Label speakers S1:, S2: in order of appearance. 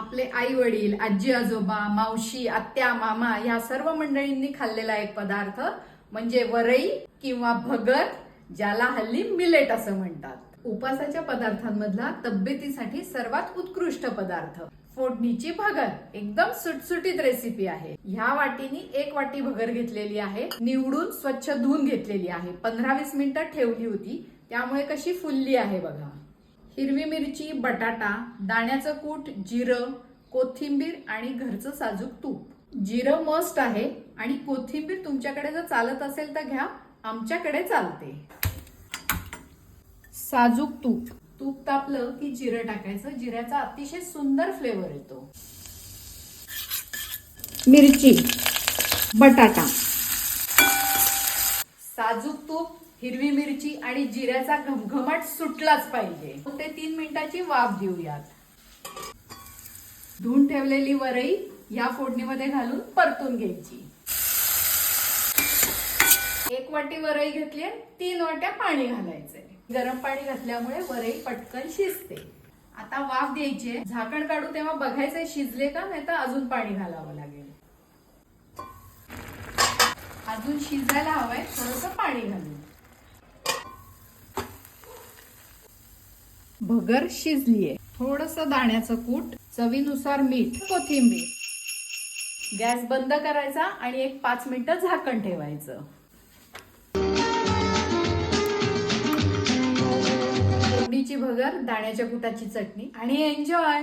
S1: आपले आई वडील आजी आजोबा मावशी आत्या मामा या सर्व मंडळींनी खाल्लेला एक पदार्थ म्हणजे वरई किंवा भगत ज्याला हल्ली मिलेट असं म्हणतात. उपासाच्या पदार्थांमधला तब्येतीसाठी सर्वात उत्कृष्ट पदार्थ. फोडणीची भगर एकदम सुटसुटीत रेसिपी आहे. ह्या वाटीनी एक वाटी भगर घेतलेली आहे निवडून स्वच्छ धुवून घेतलेली आहे. पंधरा वीस मिनिटं ठेवली होती त्यामुळे कशी फुलली आहे बघा. हिरवी मिरची बटाटा दाण्याचं कूट जिरं कोथिंबीर आणि घरचं साजूक तूप. जिरं मस्ट आहे आणि कोथिंबीर तुमच्याकडे जर चालत असेल तर घ्या आमच्याकडे चालते. साजूक तूप. तूप तापलं की जिरं टाकायचं. जिऱ्याचा अतिशय सुंदर फ्लेवर येतो. मिरची बटाटा. साजूक तूप हिरवी मिरची आणि जिऱ्याचा घमघमाट सुटलाच पाहिजे. ते तीन मिनिटाची वाफ देऊयात. धुवून ठेवलेली वरई या फोडणीमध्ये घालून परतून घ्यायची. एक वाटी वरई घेतली तीन वाट्या पाणी घालायचे गरम पाणी घातल्यामुळे वरई पटकन शिजते. आता वाफ द्यायची झाकण काढू तेव्हा बघायचंय शिजले का नाही तर अजून पाणी घालावं लागेल. अजून शिजायला हवंय थोडस पाणी घालून. भगर शिजलीये. थोडस दाण्याचं कूट चवीनुसार मीठ कोथिंबीर. गॅस बंद करायचा आणि एक पाच मिनिटं झाकण ठेवायचं. भगर दाण्याच्या कुटाची चटणी आणि एन्जॉय!